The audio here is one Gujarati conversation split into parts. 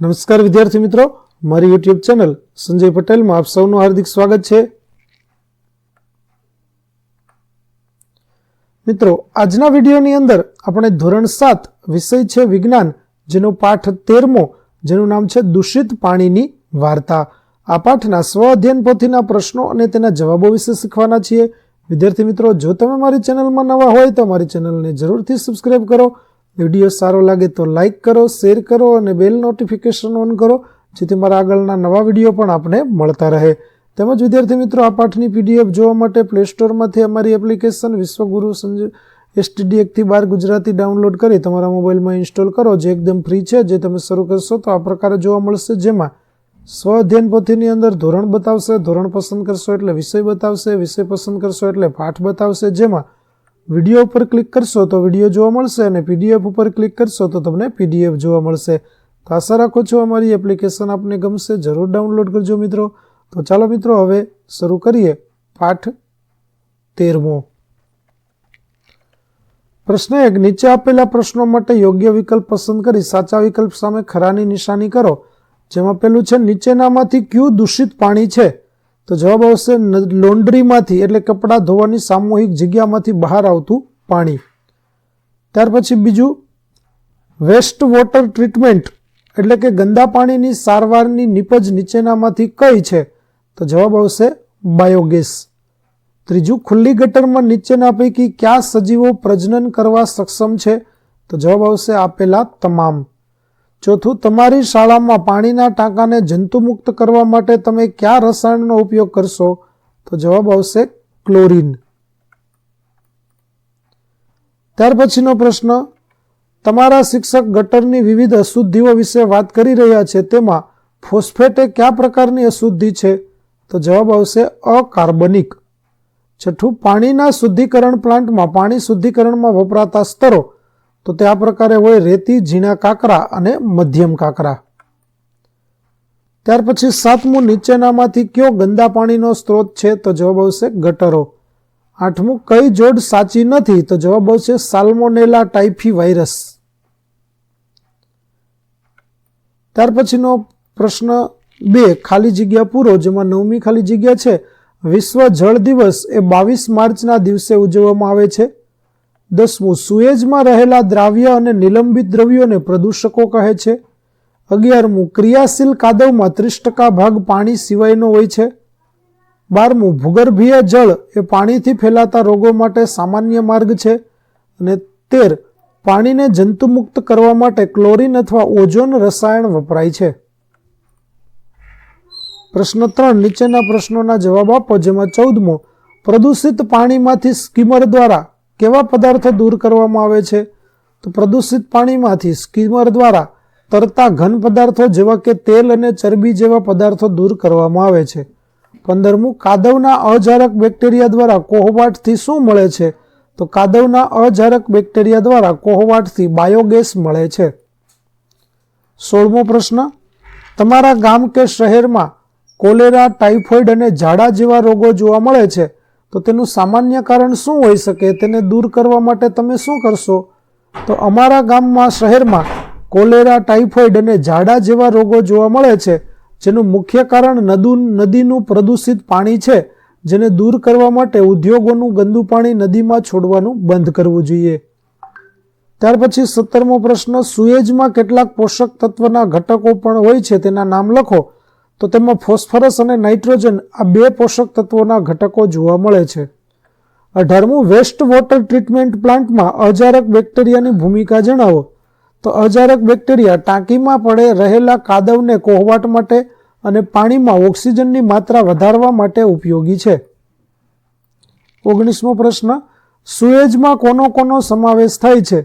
નમસ્કાર વિદ્યાર્થી મિત્રો, મારી યુટ્યુબ ચેનલ સંજય પટેલમાં આપ સૌનું હાર્દિક સ્વાગત છે. મિત્રો, આજના વિડીયોની અંદર આપણે ધોરણ સાત વિષય છે વિજ્ઞાન, જેનો પાઠ તેરમો, જેનું નામ છે દૂષિત પાણીની વાર્તા. આ પાઠના સ્વ અધ્યયન પોથીના પ્રશ્નો અને તેના જવાબો વિશે શીખવાના છીએ. વિદ્યાર્થી મિત્રો, જો તમે મારી ચેનલમાં નવા હોય તો મારી ચેનલને જરૂરથી સબસ્ક્રાઇબ કરો વીડિયો સારો લાગે તો લાઇક કરો, શેર કરો અને બેલ નોટિફિકેશન ઓન કરો, જેથી મારા આગળના નવા વીડિયો પણ આપને મળતા રહે. તેમજ વિદ્યાર્થી મિત્રો, આ પાઠની પીડીએફ જોવા માટે પ્લે સ્ટોરમાંથી અમારી એપ્લિકેશન વિશ્વગુરુ સંજ એસટીડી એકથી બાર ગુજરાતી ડાઉનલોડ કરી તમારા મોબાઈલમાં ઇન્સ્ટોલ કરો, જે એકદમ ફ્રી છે, જે તમે શરૂ કરશો તો આ પ્રકારે જોવા મળશે, જેમાં સ્વ અધ્યયન પોથીની અંદર ધોરણ બતાવશે, ધોરણ પસંદ કરશો એટલે વિષય બતાવશે, વિષય પસંદ કરશો એટલે પાઠ બતાવશે, જેમાં વીડિયો ઉપર ક્લિક કરશો તો વીડિયો જોવા મળશે અને પીડીએફ ઉપર ક્લિક કરશો તો તમને પીડીએફ જોવા મળશે. તો આશા રાખું છું અમારી એપ્લિકેશન આપને ગમશે, જરૂર ડાઉનલોડ કરજો મિત્રો. તો ચાલો મિત્રો, હવે શરૂ કરીએ પાઠ તેરમો. પ્રશ્ન એક, નીચે આપેલા પ્રશ્નો માટે યોગ્ય વિકલ્પ પસંદ કરી સાચા વિકલ્પ સામે ખરાની નિશાની કરો. જેમાં પેલું છે, નીચેનામાંથી કયું દૂષિત પાણી છે? તો જવાબ આવશે લોન્ડ્રીમાંથી એટલે કપડાં ધોવાની સામૂહિક જગ્યામાંથી બહાર આવતું પાણી. ત્યાર પછી બીજું, વેસ્ટ વોટર ટ્રીટમેન્ટ, એટલે કે ગંદા પાણીની સારવારની નિપજ નીચેનામાંથી કઈ છે? તો જવાબ આવશે બાયોગેસ. ત્રીજું, ખુલ્લી ગટરમાં નીચેના પૈકી કયા સજીવો પ્રજનન કરવા સક્ષમ છે? તો જવાબ આવશે આપેલા તમામ. ચોથું, તમારી શાળામાં પાણીના ટાંકાને જંતુમુક્ત કરવા માટે તમે કયા રસાયણનો ઉપયોગ કરશો? તો જવાબ આવશે ક્લોરીન. ત્યાર પછીનો પ્રશ્ન, તમારા શિક્ષક ગટરની વિવિધ અશુદ્ધિઓ વિશે વાત કરી રહ્યા છે, તેમાં ફોસ્ફેટ એ કયા પ્રકારની અશુદ્ધિ છે? તો જવાબ આવશે અકાર્બનિક. છઠ્ઠું, પાણીના શુદ્ધિકરણ પ્લાન્ટમાં પાણી શુદ્ધિકરણમાં વપરાતા સ્તરો તો તે આ પ્રકારે હોય રેતી, ઝીણા કાંકરા અને મધ્યમ કાંકરા. ત્યાર પછી સાતમું, નીચેનામાંથી કયો ગંદા પાણીનો સ્ત્રોત છે તો જવાબ આવશે ગટરો. આઠમું, કઈ જોડ સાચી નથી તો જવાબ આવશે સાલ્મોનેલા ટાઇફી વાયરસ. ત્યાર પછીનો પ્રશ્ન બે, ખાલી જગ્યા પૂરો જેમાં નવમી ખાલી જગ્યા છે. વિશ્વ જળ દિવસ એ બાવીસ માર્ચના દિવસે ઉજવવામાં આવે છે. દસમું, સુએજમાં રહેલા દ્રાવ્ય અને નિલંબિત દ્રવ્યોને પ્રદૂષકો કહે છે. અગિયારમું, ક્રિયાશીલ કાદવમાં ત્રીસ ટકા ભાગ પાણી સિવાયનો હોય છે. બારમું, ભૂગર્ભીય જળ એ પાણીથી ફેલાતા રોગો માટે સામાન્ય માર્ગ છે. અને તેર, પાણીને જંતુમુક્ત કરવા માટે ક્લોરિન અથવા ઓઝોન રસાયણ વપરાય છે. પ્રશ્ન ત્રણ, નીચેના પ્રશ્નોના જવાબ આપો, જેમાં ચૌદમો, પ્રદૂષિત પાણીમાંથી સ્કીમર દ્વારા કેવા પદાર્થો દૂર કરવામાં આવે છે? તો પ્રદૂષિત પાણીમાંથી સ્કીમર દ્વારા તરતા ઘન પદાર્થો જેવા કે તેલ અને ચરબી જેવા પદાર્થો દૂર કરવામાં આવે છે. પંદરમું, કાદવના અજારક બેક્ટેરિયા દ્વારા કોહવાટથી શું મળે છે? તો કાદવના અજારક બેક્ટેરિયા દ્વારા કોહવાટથી બાયોગેસ મળે છે. સોળમો પ્રશ્ન, તમારા ગામ કે શહેરમાં કોલેરા ટાઇફોઇડ અને ઝાડા જેવા રોગો જોવા મળે છે? તો તેનું સામાન્ય કારણ શું હોઈ શકે? તેને દૂર કરવા માટે તમે શું કરશો? તો અમારા ગામમાં, શહેરમાં કોલેરા ટાઇફોઇડ અને ઝાડા જેવા રોગો જોવા મળે છે, જેનું મુખ્ય કારણ નદુ નદીનું પ્રદૂષિત પાણી છે, જેને દૂર કરવા માટે ઉદ્યોગોનું ગંદુ પાણી નદીમાં છોડવાનું બંધ કરવું જોઈએ. ત્યાર પછી સત્તરમો પ્રશ્ન, સુએજમાં કેટલાક પોષક તત્વના ઘટકો પણ હોય છે, તેના નામ લખો. તો તેમાં ફોસ્ફરસ અને નાઇટ્રોજન આ બે પોષક તત્વોના ઘટકો જોવા મળે છે. અઢારમું, વેસ્ટ વોટર ટ્રીટમેન્ટ પ્લાન્ટમાં અજારક બેક્ટેરિયાની ભૂમિકા જણાવો. તો અજારક બેક્ટેરિયા ટાંકીમાં પડે રહેલા કાદવને કોહવાટ માટે અને પાણીમાં ઓક્સિજનની માત્રા વધારવા માટે ઉપયોગી છે. ઓગણીસમો પ્રશ્ન, સુએજમાં કોનો કોનો સમાવેશ થાય છે?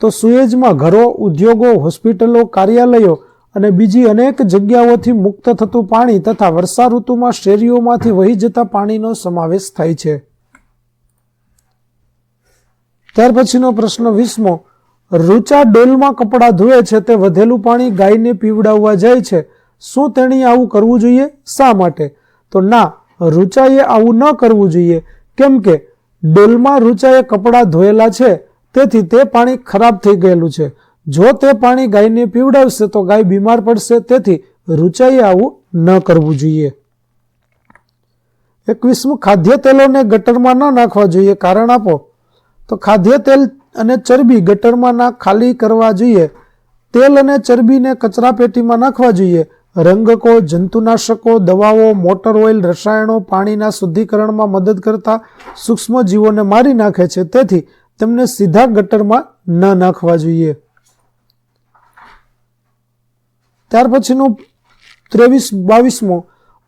તો સુએજમાં ઘરો, ઉદ્યોગો, હોસ્પિટલો, કાર્યાલયો અને બીજી અનેક જગ્યાઓથી મુક્ત થતું પાણી તથા વર્ષા ઋતુમાં શેરીઓમાંથી વહી જતા પાણીનો સમાવેશ થાય છે. ત્યાર પછીનો પ્રશ્ન વીસમો, રૂચા ડોલમાં કપડાં ધોવે છે તે વધેલું પાણી ગાયને પીવડાવવા જાય છે. શું તેણી આવું કરવું જોઈએ? શા માટે? તો ના, રૂચાએ આવું ન કરવું જોઈએ. કેમ કે ડોલમાં રૂચાએ કપડાં ધોયેલા છે, તેથી તે પાણી ખરાબ થઈ ગયેલું છે. જો તે પાણી ગાયને પીવડાવશે તો ગાય બીમાર પડશે, તેથી રૂચાઈએ આવું ન કરવું જોઈએ. એકવીસમું, ખાદ્ય તેલોને ગટરમાં ન નાખવા જોઈએ. કારણ આપો, તો ખાદ્ય તેલ અને ચરબી ગટરમાં ના ખાલી કરવા જોઈએ. તેલ અને ચરબીને કચરા પેટીમાં નાખવા જોઈએ. રંગકો, જંતુનાશકો, દવાઓ, મોટર ઓઇલ, રસાયણો પાણીના શુદ્ધિકરણમાં મદદ કરતા સૂક્ષ્મ જીવોને મારી નાખે છે. તેથી તેમને સીધા ગટરમાં ન નાખવા જોઈએ. ત્યાર પછીનું ત્રેવીસ, બાવીસમું.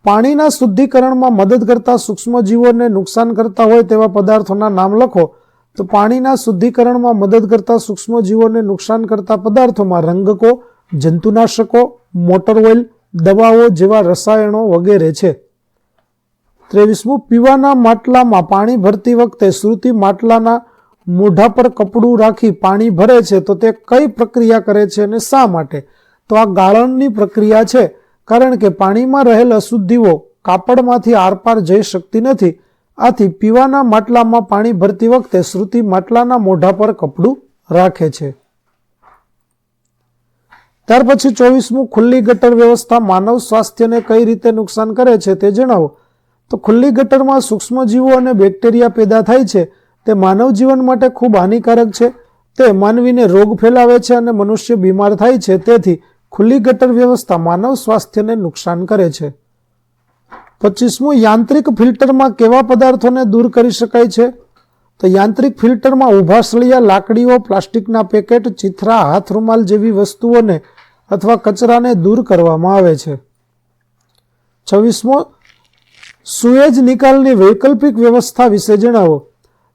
પાણીના શુદ્ધિકરણમાં મદદ કરતા સૂક્ષ્મજીવોને નુકસાન કરતા હોય તેવા પદાર્થોના નામ લખો. તો પાણીના શુદ્ધિકરણમાં મદદ કરતા સૂક્ષ્મજીવોને નુકસાન કરતા પદાર્થોમાં રંગકો, જંતુનાશકો, મોટર ઓઇલ, દવાઓ જેવા રસાયણો વગેરે છે. ત્રેવીસમું, પીવાના માટલામાં પાણી ભરતી વખતે શ્રુતિ માટલાના મોઢા પર કપડું રાખી પાણી ભરે છે તો તે કઈ પ્રક્રિયા કરે છે અને શા માટે? તો આ ગાળણની પ્રક્રિયા છે, કારણ કે પાણીમાં રહેલ અશુદ્ધિઓ કાપડમાંથી આરપાર જઈ શકતી નથી. આથી પીવાના માટલામાં પાણી ભરતી વખતે શ્રુતિ માટલાના મોઢા પર કપડું રાખે છે. ત્યાર પછી ચોવીસમું ખુલ્લી ગટર વ્યવસ્થા માનવ સ્વાસ્થ્યને કઈ રીતે નુકસાન કરે છે તે જણાવો. તો ખુલ્લી ગટરમાં સૂક્ષ્મજીવો અને બેક્ટેરિયા પેદા થાય છે, તે માનવ જીવન માટે ખૂબ હાનિકારક છે. તે માનવીને રોગ ફેલાવે છે અને મનુષ્ય બીમાર થાય છે, તેથી ખુલ્લી ગટર વ્યવસ્થા માનવ સ્વાસ્થ્યને નુકસાન કરે છે. પચીસમું, યાંત્રિક ફિલ્ટરમાં કેવા પદાર્થોને દૂર કરી શકાય છે? તો યાંત્રિક ફિલ્ટરમાં ઊભા સળિયા લાકડીઓ, પ્લાસ્ટિકના પેકેટ, ચિથરા હાથ રૂમાલ જેવી વસ્તુઓને અથવા કચરાને દૂર કરવામાં આવે છે. છવ્વીસમો, સુએજ નિકાલની વૈકલ્પિક વ્યવસ્થા વિશે જણાવો.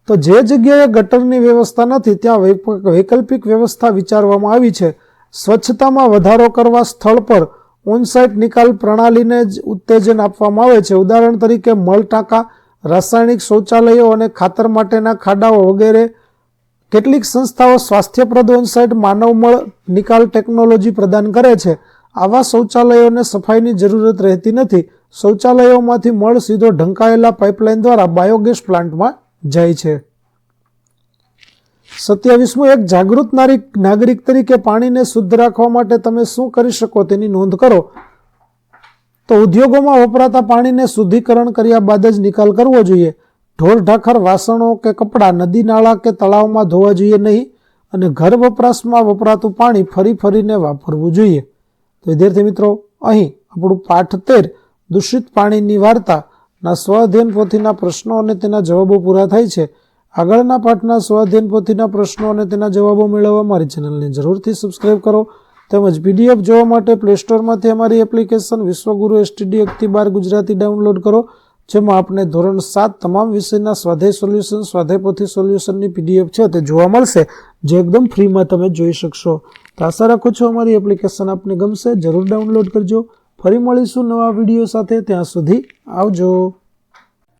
તો જે જગ્યાએ ગટરની વ્યવસ્થા નથી, ત્યાં વૈકલ્પિક વ્યવસ્થા વિચારવામાં આવી છે. સ્વચ્છતામાં વધારો કરવા સ્થળ પર ઓનસાઇટ નિકાલ પ્રણાલીને જ ઉત્તેજન આપવામાં આવે છે. ઉદાહરણ તરીકે મળ ટાંકા રાસાયણિક શૌચાલયો અને ખાતર માટેના ખાડાઓ વગેરે. કેટલીક સંસ્થાઓ સ્વાસ્થ્યપ્રદ ઓનસાઇટ માનવ મળ નિકાલ ટેકનોલોજી પ્રદાન કરે છે. આવા શૌચાલયોને સફાઈની જરૂરત રહેતી નથી. શૌચાલયોમાંથી મળ સીધો ઢંકાયેલા પાઇપલાઇન દ્વારા બાયોગેસ પ્લાન્ટમાં જાય છે. સત્યાવીસમું, એક જાગૃત નાગરિક તરીકે પાણીને શુદ્ધ રાખવા માટે તમે શું કરી શકો તેની નોંધ કરો. તો ઉદ્યોગોમાં વપરાતા પાણીને શુદ્ધિકરણ કર્યા બાદ જ નિકાલ કરવો જોઈએ. ઢોર ઢાખર વાસણો કે કપડાં નદી નાળા કે તળાવમાં ધોવા જોઈએ નહીં અને ઘર વપરાશમાં વપરાતું પાણી ફરી ફરીને વાપરવું જોઈએ. તો વિદ્યાર્થી મિત્રો, અહીં આપણું પાઠ તેર, દૂષિત પાણીની વાર્તાના સ્વઅધ્યયન પોથીના પ્રશ્નો અને તેના જવાબો પૂરા થાય છે. આગળના પાઠના સ્વાધ્યયન પોથીના પ્રશ્નો અને તેના જવાબો મેળવવા મારી ચેનલને જરૂરથી સબસ્ક્રાઇબ કરો તેમજ પીડીએફ જોવા માટે પ્લે સ્ટોરમાંથી અમારી એપ્લિકેશન વિશ્વગુરુ એસટીડી એકથી બાર ગુજરાતી ડાઉનલોડ કરો, જેમાં આપને ધોરણ સાત તમામ વિષયના સ્વાધ્યાય સોલ્યુશન સ્વાધ્યાય પોથી સોલ્યુશનની પીડીએફ છે તે જોવા મળશે, જે એકદમ ફ્રીમાં તમે જોઈ શકશો. તો આશા રાખું છું અમારી એપ્લિકેશન આપને ગમશે, જરૂર ડાઉનલોડ કરજો. ફરી મળીશું નવા વીડિયો સાથે, ત્યાં સુધી આવજો.